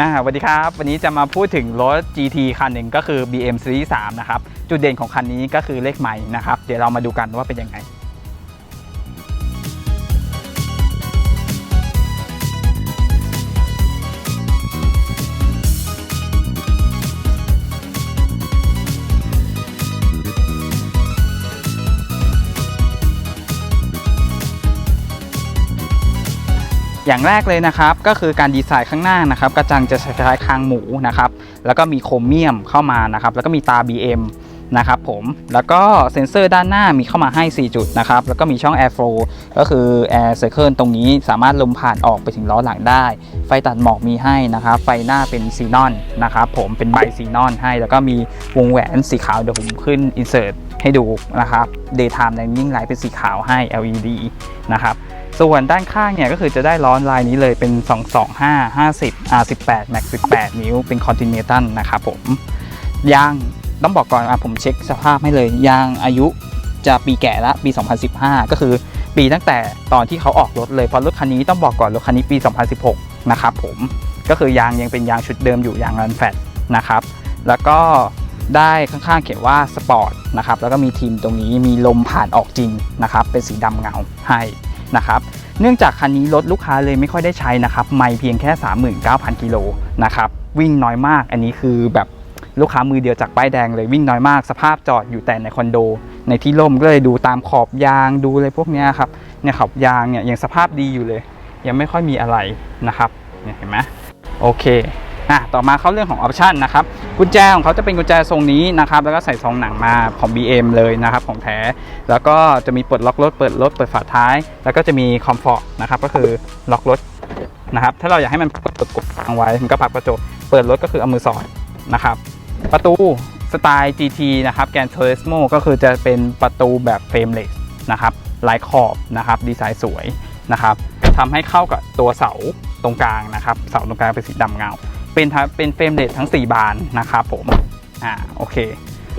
อ่าสวัสดีครับ วันนี้จะมาพูดถึงรถ GT คันหนึ่งก็คือ BM Series 3 นะครับ จุดเด่นของคันนี้ก็คือเลขไม้นะครับ เดี๋ยวเรามาดูกันว่าเป็นยังไง อย่างแรกเลยนะครับก็คือการดีไซน์ข้างหน้านะครับกระจังจะคล้ายคางหมูนะครับแล้วก็มีโครเมียมเข้ามานะครับแล้วก็มีตา BM นะครับผมแล้วก็เซ็นเซอร์ด้านหน้ามีเข้ามาให้ 4 จุดนะครับแล้วก็มีช่อง Air Flow ก็คือ Air Circle ตรงนี้สามารถลมผ่านออกไปถึงล้อหลังได้ ไฟตัดหมอกมีให้นะครับไฟหน้าเป็นซีนอนนะครับผมเป็นใบซีนอนให้ แล้วก็มีวงแหวนสีขาวเดี๋ยวผมขึ้น insert ให้ดูนะครับ Daytime Running Light เป็นสีขาวให้ LED นะครับ ส่วนด้านข้างเนี่ยก็คือจะได้ล้อลายนี้เลยเป็น 225 50 R18 Max 18 นิ้วเป็น Continental นะครับผมยางต้องบอกก่อนอะผมเช็คสภาพให้เลยยางอายุจะปีแก่ละปี 2015 ก็คือปีตั้งแต่ตอนที่เขาออกรถเลยเพราะรถคันนี้ต้องบอกก่อนรถคันนี้ปี 2016 นะครับผมก็คือยางยังเป็นยางชุดเดิมอยู่ยางรันแฟตนะครับ แล้วก็ได้ข้างๆเขียนว่าสปอร์ตนะครับแล้วก็มีทีมตรงนี้มีลมผ่านออกจริงนะครับเป็นสีดำเงาให้ นะครับเนื่องจากคันนี้รถลูกค้าเลยไม่ค่อยได้ใช้นะครับไม่เพียงแค่ 39,000 กิโลนะครับวิ่งน้อยมากอันนี้คือแบบลูกค้ามือเดียวจากป้ายแดงเลยวิ่งน้อยมาก สภาพจอดอยู่แต่ในคอนโด ในที่ร่มก็เลยดูตามขอบยางดูอะไรพวกนี้ครับเนี่ยขอบยางเนี่ยยังสภาพดีอยู่เลย ยังไม่ค่อยมีอะไรนะครับเนี่ยเห็นไหมโอเค อะต่อมาเข้าเรื่องของออปชันนะครับกุญแจของเขาจะเป็นกุญแจทรงนี้นะครับแล้วก็ใส่ซองหนังมาของ BM เลยนะครับของแท้แล้วก็จะมีเปิดล็อกรถเปิดรถเปิดฝาท้าย แล้วก็จะมีคอมฟอร์ตนะครับก็คือล็อกรถนะครับถ้าเราอยากให้มันกดกดวางไว้มันก็ผลักประตูเปิดรถก็คือเอามือสอดนะครับประตูสไตล์ GT นะครับแกนเทอร์สโมก็คือจะเป็นประตูแบบเฟรมเลสนะครับลายขอบนะครับดีไซน์สวยนะครับทำให้เข้ากับตัวเสาตรงกลางนะครับ เสาตรงกลางเป็นสีดำเงา เป็นเป็นเฟรมเลสทั้ง 4 บานนะครับผมอ่าโอเค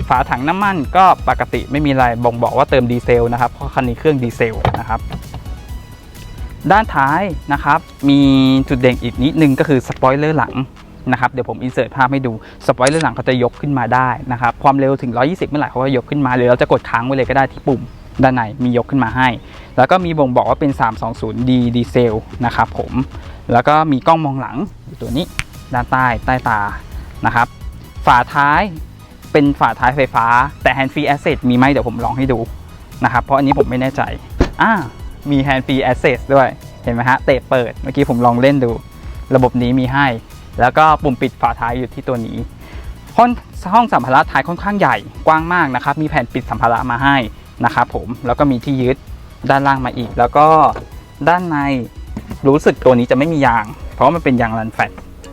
ฝาถังน้ำมันก็ปกติไม่มีอะไรบ่งบอกว่าเติมดีเซลนะครับเพราะคันนี้เครื่องดีเซลนะครับด้านท้ายนะครับมีจุดเด่นอีกนิดนึงก็คือสปอยเลอร์หลังนะครับเดี๋ยวผมอินเสิร์ตภาพให้ดูสปอยเลอร์หลังเขาจะยกขึ้นมาได้นะครับความเร็วถึง 120 เมื่อไหร่เขาก็ยกขึ้นมาหรือเราจะกดค้างไว้เลยก็ได้ที่ปุ่มด้านในมียกขึ้นมาให้ แล้วก็มีบ่งบอกว่าเป็น 320D ดีเซลนะครับผมแล้วก็มีกล้องมองหลังตัวนี้ ด้านใต้ใต้ตานะครับ ฝาท้ายเป็นฝาท้ายไฟฟ้า แต่ hand free access มีไหมเดี๋ยวผมลองให้ดูนะครับ เพราะอันนี้ผมไม่แน่ใจอ่ามี hand free access ด้วยเห็นไหมฮะเตะเปิดเมื่อกี้ผมลองเล่นดู ระบบนี้มีให้ แล้วก็ปุ่มปิดฝาท้ายอยู่ที่ตัวนี้ห้องห้องสัมภาระท้ายค่อนข้างใหญ่กว้างมากนะครับ มีแผ่นปิดสัมภาระมาให้นะครับผมแล้วก็มีที่ยึดด้านล่างมาอีก แล้วก็ด้านในรู้สึกตัวนี้จะไม่มียาง เพราะว่ามันเป็นยางรันแฟต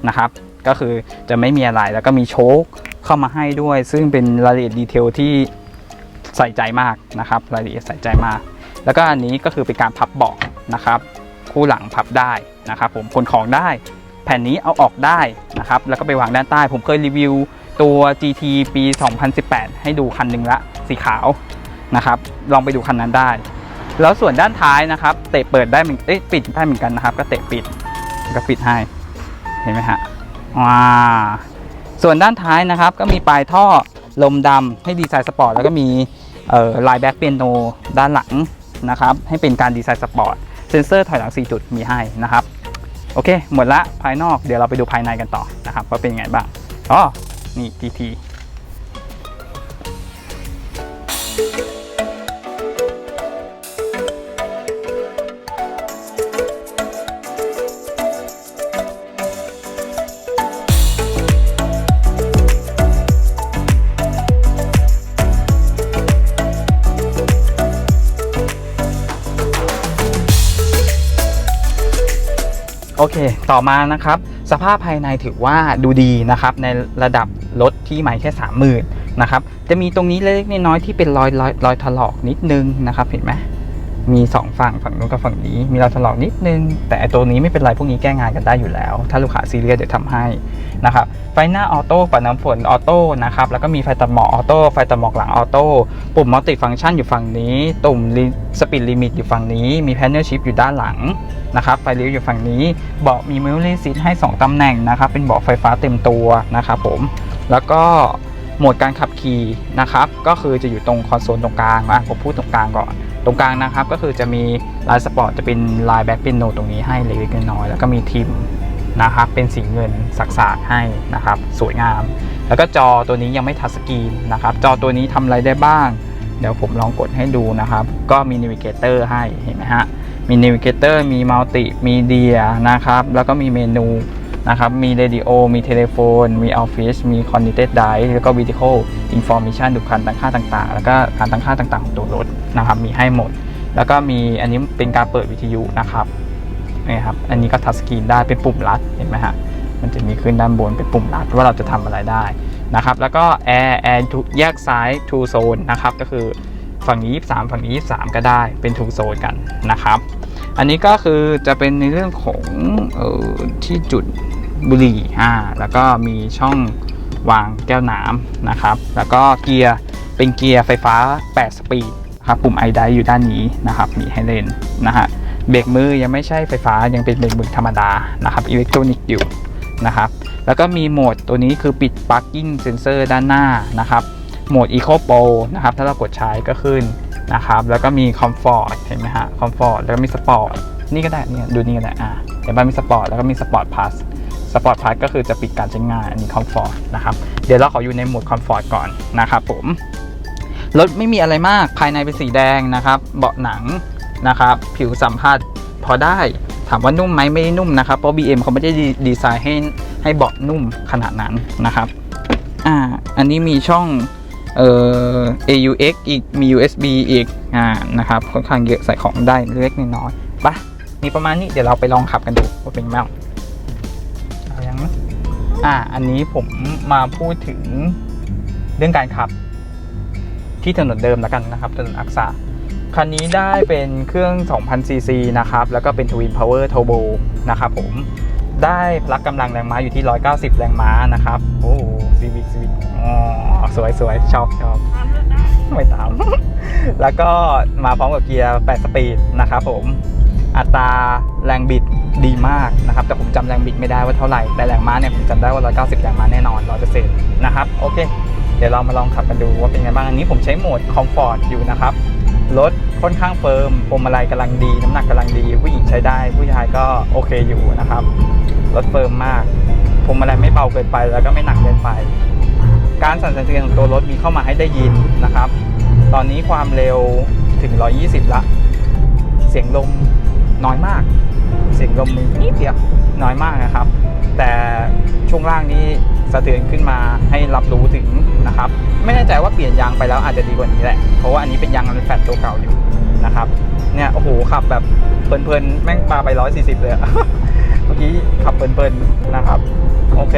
นะครับ ก็คือจะไม่มีอะไรแล้วก็มีโชคเข้ามาให้ด้วย ซึ่งเป็นรายละเอียดดีเทลที่ใส่ใจมากนะครับ รายละเอียดใส่ใจมาก แล้วก็อันนี้ก็คือเป็นการพับเบาะนะครับ คู่หลังพับได้นะครับ ผมขนของได้ แผ่นนี้เอาออกได้นะครับ แล้วก็ไปวางด้านใต้ ผมเคยรีวิวตัว GT ปี 2018 ให้ดูคันหนึ่งละสีขาวนะครับ ลองไปดูคันนั้นได้ แล้วส่วนด้านท้ายนะครับ เตะเปิดได้เหมือนเอ้ยปิดได้เหมือนกันนะครับ ก็เตะปิดก็ปิดให้ ห็นไหมฮะว้าส่วนด้านท้ายนะครับก็มีปลายท่อลมดำให้ดีไซน์สปอร์ตแล้วก็มีลายแบ็กเปียโนด้านหลังนะครับให้เป็นการดีไซน์สปอร์ตเซ็นเซอร์ถอยหลัง 4 จุดมีให้นะครับ โอเค หมดละภายนอกเดี๋ยวเราไปดูภายในกันต่อนะครับ ว่าเป็นยังไงบ้างอ๋อนี่ GT โอเค ต่อมานะครับ สภาพภายในถือว่าดูดีนะครับ ในระดับรถที่ไม่แค่30,000นะครับ จะมีตรงนี้เล็กน้อยที่เป็นรอยรอยรอยถลอกนิดนึงนะครับ เห็นไหม มีสองฝั่งฝั่งนู้นกับฝั่งนี้ มีเรอยถลอกนิดนึง แต่ตัวนี้ไม่เป็นไรพวกนี้แก้งานกันได้อยู่แล้ว ถ้าลูกค้าซีเรียสเดี๋ยวทำให้นะครับไฟหน้าออโต้ปัดน้ำฝนออโต้นะครับแล้วก็มีไฟตัดหมอกออโต้ไฟตัดหมอกหลังออโต้ปุ่มมัลติฟังก์ชันอยู่ฝั่งนี้ตุ่มสปีดลิมิตอยู่ฝั่งนี้ มีแพนเนลชิพอยู่ด้านหลังนะครับไฟเลี้ยวอยู่ฝั่งนี้เบาะมีมิลลิซีทให้ 2ตำแหน่งนะครับเป็นเบาะไฟฟ้าเต็มตัวนะครับผมแล้วก็โหมดการขับขี่นะครับก็คือจะอยู่ตรงคอนโซลตรงกลางอะผมพูดตรงกลางก่อน ตรงกลางนะครับก็คือจะมีลายสปอร์ตจะเป็นลายแบ็คเป็นโนตรงนี้ให้เล็กๆน้อยๆแล้วก็มีทิมนะครับเป็นสีเงินสักๆให้นะครับสวยงาม แล้วก็จอตัวนี้ยังไม่ทัชสกรีนนะครับจอตัวนี้ทำอะไรได้บ้าง เดี๋ยวผมลองกดให้ดูนะครับ ก็มีน v ิเกเตอร์ให้เห็นไหมฮะมีน v ิเกเตอร์มีมัลติมีเดียนะครับแล้วก็มีเมนูนะครับมีเรดิโอมีเทเลโฟน มีออฟฟิศมีคอน n ิเต็ดไดแล้วก็วิดีโออินฟอร์ a ชันดูการตั้งค่าต่างๆ แล้วก็การตั้งค่าต่างๆของตัวรถ นะครับมีให้หมด แล้วก็มีอันนี้เป็นการเปิดวิทยุนะครับนี่ครับอันนี้ก็ทัชสกรีนได้เป็นปุ่มลัดเห็นไหมฮะมันจะมีขึ้นด้านบนเป็นปุ่มลัดว่าเราจะทำอะไรได้นะครับแล้วก็แอร์แอร์แยกซ้าย two zone นะครับก็คือฝั่งนี้ 23 ฝั่งนี้ 23 ก็ได้เป็น two zone กันนะครับ อันนี้ก็คือจะเป็นในเรื่องของออที่จุดบุหรี่อ่าแล้วก็มีช่องวางแก้วน้ำนะครับ แล้วก็เกียร์เป็นเกียร์ไฟฟ้า 8 สปีด ครับปุ่มไอไดอยู่ด้านนี้นะครับมีให้เล่นนะฮะเบรกมือยังไม่ใช่ไฟฟ้ายังเป็นเบรกมือธรรมดานะครับอิเล็กทรอนิกส์อยู่นะครับแล้วก็มีโหมดตัวนี้คือปิด parking sensor ด้านหน้านะครับโหมด Eco Pro นะครับถ้าเรากดใช้ก็ขึ้นนะครับแล้วก็มี Comfort เห็นไหมฮะ Comfort แล้วก็มี Sport นี่ก็ได้เนี่ยดูนี่ก็ได้อ่าเห็นป่ะมี Sport แล้วก็มี Sport Plus Sport Plus ก็คือจะปิดการใช้งานอันนี้ Comfort นะครับเดี๋ยวเราขออยู่ในโหมด Comfort ก่อนนะครับผม รถไม่มีอะไรมากภายในเป็นสีแดงนะครับ เบาะหนังนะครับ ผิวสัมผัสพอได้ถามว่านุ่มไหมไม่ได้นุ่มนะครับเพราะ BM เขาไม่ได้ดีไซน์ให้ให้เบาะนุ่มขนาดนั้นนะครับอ่าอันนี้มีช่องเอ่อ AUX อีกมี USB อีกอ่านะครับค่อนข้างเยอะใส่ของได้เล็กน้อยปะมีประมาณนี้เดี๋ยวเราไปลองขับกันดูว่าเป็นไงบ้างยังอ่าอันนี้ผมมาพูดถึงเรื่องการขับ ที่ถนนเดิมแล้วกันนะครับถนนอักษาคันนี้ได้เป็นเครื่อง 2,000 ซีซีนะครับ แล้วก็เป็น Twin Power Turbo นะครับผม ได้พลักกำลังแรงม้าอยู่ที่ 190 แรงม้านะครับ โอ้ซีวิกซีวิกอ๋อสวยสวยชอบชอบไม่ตาม แล้วก็มาพร้อมกับเกียร์ 8 สปีดนะครับผม อัตราแรงบิดดีมากนะครับ แต่ผมจำแรงบิดไม่ได้ว่าเท่าไหร่ แต่แรงม้าเนี่ยผมจำได้ว่า 190 แรงม้าแน่นอน100%นะครับ โอเค เดี๋ยวเรามาลองขับกันดูว่าเป็นไงบ้างอันนี้ผมใช้โหมดคอมฟอร์ตอยู่นะครับรถค่อนข้างเฟิร์มพวงมาลัยกำลังดี น้ำหนักกำลังดี ผู้หญิงใช้ได้ ผู้ชายก็โอเคอยู่นะครับรถเฟิร์มมากพวงมาลัยไม่เบาเกินไปแล้วก็ไม่หนักเกินไป การสั่นสะเทือนของตัวรถมีเข้ามาให้ได้ยินนะครับ ตอนนี้ความเร็วถึง 120 ละ เสียงลมน้อยมาก เสียงลมมีนิดเดียวน้อยมากนะครับ แต่ช่วงล่างนี้ สะเทือนขึ้นมาให้รับรู้ถึงนะครับ ไม่แน่ใจว่าเปลี่ยนยางไปแล้วอาจจะดีกว่านี้แหละ เพราะว่าอันนี้เป็นยางอันแฟตตัวเก่าอยู่นะครับเนี่ยโอ้โหขับแบบเพลินๆแม่งมาไป 140 เลยเมื่อกี้ขับเพลินๆนะครับโอเค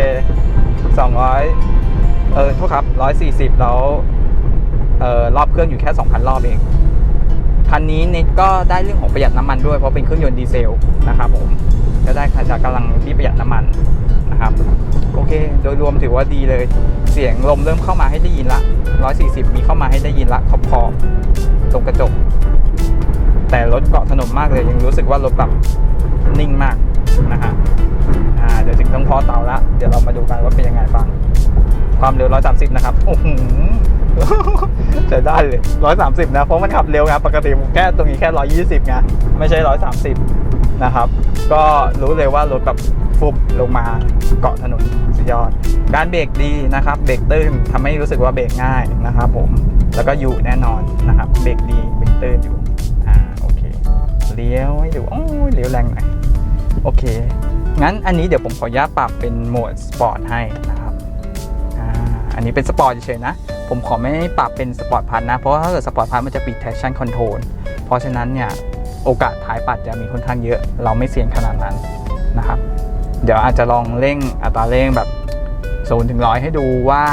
200 เออโทษครับ 140 แล้วเออรอบเครื่องอยู่แค่ 2,000 รอบเองคันนี้เน็ตก็ได้เรื่องของประหยัดน้ำมันด้วยเพราะเป็นเครื่องยนต์ดีเซลนะครับผมก็ได้ค่าจากกำลังที่ประหยัดน้ำมัน นะครับ โอเค โดยรวมถือว่าดีเลย เสียงลมเริ่มเข้ามาให้ได้ยินละ 140 มีเข้ามาให้ได้ยินละขอบขอบตรงกระจก แต่รถเกาะถนนมากเลย ยังรู้สึกว่ารถแบบนิ่งมากนะฮะอ่าเดี๋ยวถึงต้องพอเตาละ เดี๋ยวเรามาดูกันว่าเป็นยังไงบ้าง ความเร็ว 130 นะครับ โอ้โหใช้ได้เลย 130 นะ เพราะมันขับเร็วไงปกติผมแค่ตรงนี้แค่ 120ไงไม่ใช่ 130 นะครับ ก็รู้เลยว่ารถแบบฟุบลงมาเกาะถนนสุดยอด การเบรกดีนะครับ เบรกตื้นทำให้รู้สึกว่าเบรกง่ายนะครับผม แล้วก็อยู่แน่นอนนะครับ เบรกดี เบรกตื้นอยู่ อ่า โอเค เลี้ยวให้ดูโอ้ยเลี้ยวแรงหน่อย โอเค งั้นอันนี้เดี๋ยวผมขออนุญาตปรับเป็นโหมดสปอร์ตให้นะครับ อ่า อันนี้เป็นสปอร์ตเฉยๆนะ ผมขอไม่ปรับเป็นสปอร์ตพัทนะ เพราะถ้าเกิดสปอร์ตพัทมันจะปิด traction control เพราะฉะนั้นเนี่ย โอกาสท้ายปัดจะมีค่อนข้างเยอะ เราไม่เสี่ยงขนาดนั้นนะครับ เดี๋ยวอาจจะลองเร่งอัตราเร่งแบบ0ูนถึงร้อยให้ดูว่า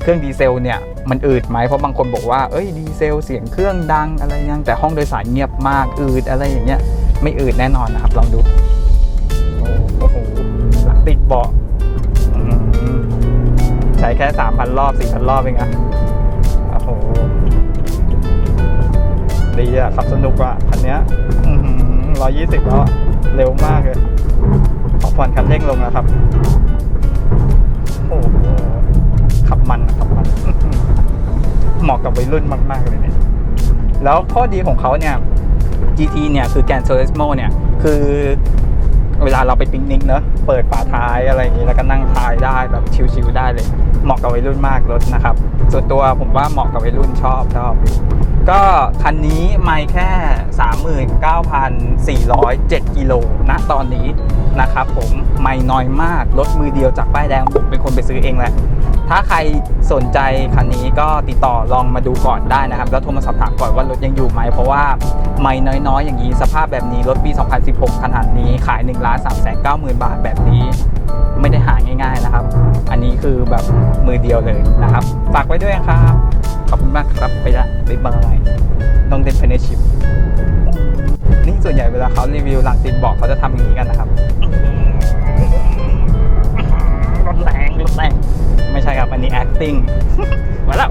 เครื่องดีเซลเนี่ยมันอืดไหมเพราะบางคนบอกว่าเอ้ยดีเซลเสียงเครื่องดังอะไรยังแต่ห้องโดยสารเงียบมากอืดอะไรอย่างเงี้ยไม่อืดแน่นอนนะครับลองดูโอ้โหหลังติดเบาะใช้แค่ 3,000 รอบ 4,000 รอบเองอะ ดีอะขับสนุกอะคันเนี้ยร้อยยี่สิบแล้วอะเร็วมากเลย ขอผ่อนคันเร่งลงนะครับ โอ้โหขับมันขับมัน เหมาะกับวัยรุ่นมาก ๆ เลยเนี่ย แล้วข้อดีของเขาเนี่ย GT เนี่ย คือแกนโซเลสโมเนี่ย คือเวลาเราไปปิกนิกเนอะเปิดฝาท้ายอะไรอย่างนี้ แล้วก็นั่งท้ายได้แบบชิลๆได้เลย เหมาะกับวัยรุ่นมากรถนะครับ ส่วนตัวผมว่าเหมาะกับวัยรุ่นชอบชอบ ก็คันนี้ไม่แค่ 39,407 กิโลนะตอนนี้นะครับผมไม่น้อยมากรถมือเดียวจากป้ายแดงผมเป็นคนไปซื้อเองแหละ ถ้าใครสนใจคันนี้ก็ติดต่อลองมาดูก่อนได้นะครับ แล้วโทรมาสอบถามก่อนว่ารถยังอยู่ไหม เพราะว่าไม่น้อยๆ อย่างนี้สภาพแบบนี้รถปี 2016 ขนาดนี้ขาย1ล้าน3 9 0 0 0 0 บาทแบบนี้ ไม่ได้หาง่าย ๆนะครับ อันนี้คือแบบมือเดียวเลยนะครับ ฝากไว้ด้วยครับ อบคุณมากครับไปละบ๊ายบายน้องเดนเพนชิพนี่ส่วนใหญ่เวลาเขารีวิวหลังติดเบอกเขาจะทำอย่างนี้กันนะครับรถแรงรถแรงไม่ใช่ครับอันนี้ acting มาแล้ว